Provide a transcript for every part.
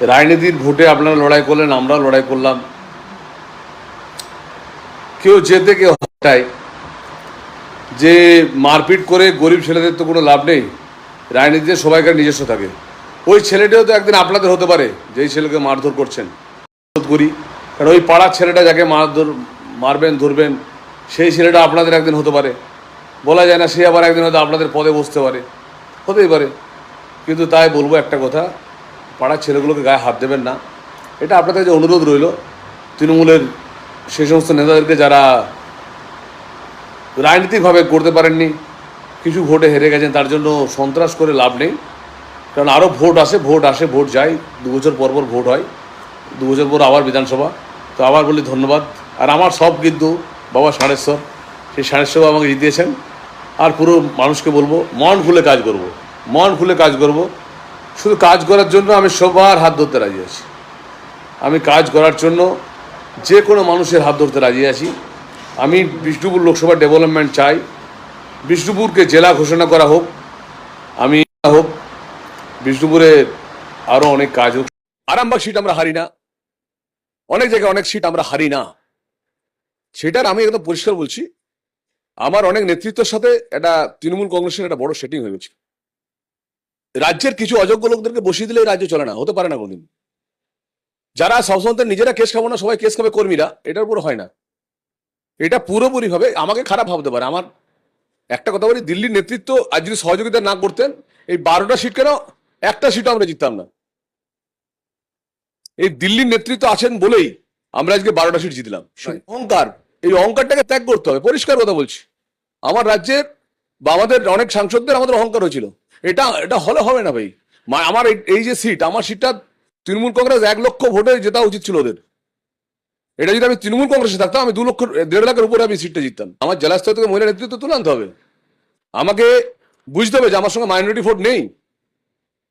রাজনীতির ভোটে আপনারা লড়াই করলেন আমরা লড়াই করলাম। কেউ যেতে কেউ হটায়। যে মারপিট করে গরিব ছেলেদের তো কোনো লাভ নেই, রাজনীতিতে সবাইকার নিজস্ব থাকে। ওই ছেলেটাও তো একদিন আপনাদের হতে পারে, যেই ছেলেকে মারধর করছেন। করি, কারণ ওই পাড়ার ছেলেটা যাকে মারধর, মারবেন, ধরবেন, সেই ছেলেটা আপনাদের একদিন হতে পারে। বলা যায় না সে আবার একদিন হয়তো আপনাদের পদে বসতে পারে। হতেই পারে। কিন্তু তাই বলব একটা কথা পাড়ার ছেলেগুলোকে গায়ে হাত দেবেন না। এটা আপনাদের যে অনুরোধ রইল। তৃণমূলের সেই সমস্ত নেতাদেরকে যারা রাজনীতিকভাবে করতে পারেননি, কিছু ভোটে হেরে গেছেন, তার জন্য সন্ত্রাস করে লাভ নেই। কারণ আরও ভোট আসে ভোট আসে, ভোট যায়। দু বছর পর পর ভোট হয়। দু বছর পর আবার বিধানসভা। তো আবার বলি ধন্যবাদ। আর আমার সব কিন্তু বাবা সাড়েশ্বর সেই সাড়েশ্বর আমাকে জিতিয়েছেন। আর পুরো মানুষকে বলব, মন খুলে কাজ করব। মন খুলে কাজ করব। শুধু কাজ করার জন্য আমি সবার হাত ধরতে রাজি আছি। আমি কাজ করার জন্য যে কোনো মানুষের হাত ধরতে রাজি আছি। আমি বিষ্ণুপুর লোকসভা ডেভেলপমেন্ট চাই। বিষ্ণুপুরকে জেলা ঘোষণা করা হোক, আমি হোক, বিষ্ণুপুরে আরও অনেক কাজ হোক। আরামবাগ সিট আমরা হারি না। অনেক জায়গায় অনেক সিট আমরা হারি না। সেটার আমি একদম পরিষ্কার বলছি। আমার অনেক নেতৃত্বের সাথে একটা তৃণমূল কংগ্রেসের একটা বড় সেটিং হয়ে গেছে রাজ্যের কিছু অযোগ্য লোকদেরকে বসিয়ে দিলে রাজ্য চলে না হতে পারে না কোনদিন। যারা সবসময় নিজেরা কেস খাব না সবাই কেস খাবে কর্মীরা এটার উপর হয় না। এটা পুরোপুরি ভাবে আমাকে খারাপ ভাবতে পারে। আমার একটা কথা বলি দিল্লির নেতৃত্ব আজ যদি সহযোগিতা না করতেন এই বারোটা সিট কেন একটা সিটও আমরা জিততাম না। এই দিল্লির নেতৃত্ব আছেন বলেই আমরা আজকে বারোটা সিট জিতলাম। অহংকার এই অহংকারটাকে ত্যাগ করতে হবে। পরিষ্কার কথা বলছি। আমার রাজ্যের বা আমাদের অনেক সাংসদদের আমাদের অহংকার হয়েছিল। এটা এটা হলে হবে না ভাই। আমার এই- এই যে সিট আমার সিটটা তৃণমূল কংগ্রেস এক লক্ষ ভোটে জেতা উচিত ছিল ওদের। এটা যদি আমি তৃণমূল কংগ্রেসে থাকতাম, আমি দু লক্ষ, দেড় লাখের উপরে আমি সিটটা জিততাম। আমার জেলা স্তর থেকে মহিলা নেতৃত্ব তুলে আনতে হবে। আমাকে বুঝতে হবে যে আমার সঙ্গে মাইনরিটি ভোট নেই।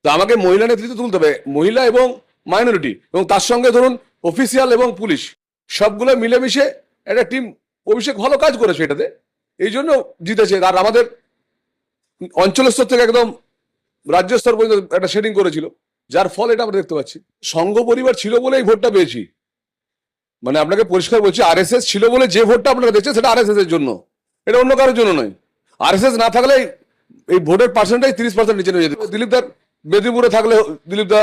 তো আমাকে মহিলা নেতৃত্ব তুলতে হবে, মহিলা এবং মাইনরিটি এবং তার সঙ্গে ধরুন অফিসিয়াল এবং পুলিশ। সবগুলো মিলেমিশে একটা টিম অভিষেক ভালো কাজ করেছে এটাতে। এই জন্য জিতেছে। আর আমাদের অঞ্চল স্তর থেকে একদম রাজ্য স্তর পর্যন্ত একটা শেডিং করেছিল, যার ফল এটা আমরা দেখতে পাচ্ছি। সংঘ পরিবার ছিল বলে এই ভোটটা পেয়েছি। মানে আপনাকে পরিষ্কার বলছি আরএসএস ছিল বলে যে ভোটটা আপনারা দেখছেন সেটা আরএসএস এর জন্য। এটা অন্য কারোর জন্য নয়। আরএসএস না থাকলে এই ভোটের পার্সেন্টেজ তিরিশ পার্সেন্ট নিচে নিয়ে যেত। দিলীপ দার মেদিনীপুরে থাকলে দিলীপ দা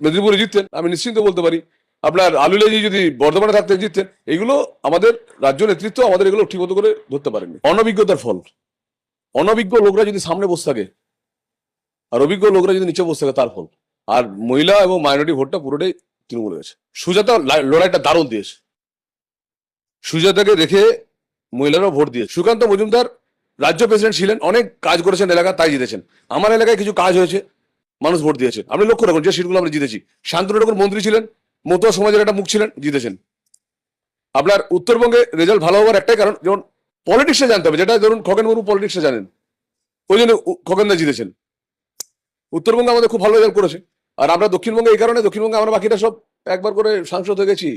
মেদিনীপুরে জিততেন, আমি নিশ্চিন্ত বলতে পারি। আপনার আলুলেজি যদি বর্ধমানে থাকতেন, জিততেন। এগুলো আমাদের রাজ্য নেতৃত্ব আমাদের এগুলো ঠিকমতো করে ধরতে পারেনি। অনভিজ্ঞতার ফল। অনভিজ্ঞ লোকরা যদি সামনে বসে থাকে, আর অভিজ্ঞ লোকরা যদি নিচে বসে থাকে, তার ফল। আর মহিলা এবং মাইনরিটি ভোটটা পুরোটাই তৃণমূল হয়েছে সুজাতা লড়াইটা দারুণ দিয়েছে। সুজাতাকে রেখে মহিলারাও ভোট দিয়েছে। সুকান্ত মজুমদার রাজ্য প্রেসিডেন্ট ছিলেন, অনেক কাজ করেছেন এলাকা, তাই জিতেছেন। আমার এলাকায় কিছু কাজ হয়েছে, মানুষ ভোট দিয়েছে। আপনি লক্ষ্য রাখুন, যে সিটগুলো আমরা জিতেছি। শান্তনু ঠাকুর মন্ত্রী ছিলেন, মতুয়া সমাজের একটা মুখ ছিলেন, জিতেছেন। আপনার উত্তরবঙ্গে রেজাল্ট ভালো হওয়ার একটাই কারণ, যেমন পলিটিক্সে জানতে হবে, যেটা ধরুন খগেন মুর্মু পলিটিক্সে জানেন। ওই জন্য খগেনদা জিতেছেন। উত্তরবঙ্গে আমাদের খুব ভালো রেজাল্ট করেছে। আর আমরা দক্ষিণবঙ্গে এই কারণে দক্ষিণবঙ্গে আমরা বাকিটা সব একবার করে সাংসদ হয়ে গেছি।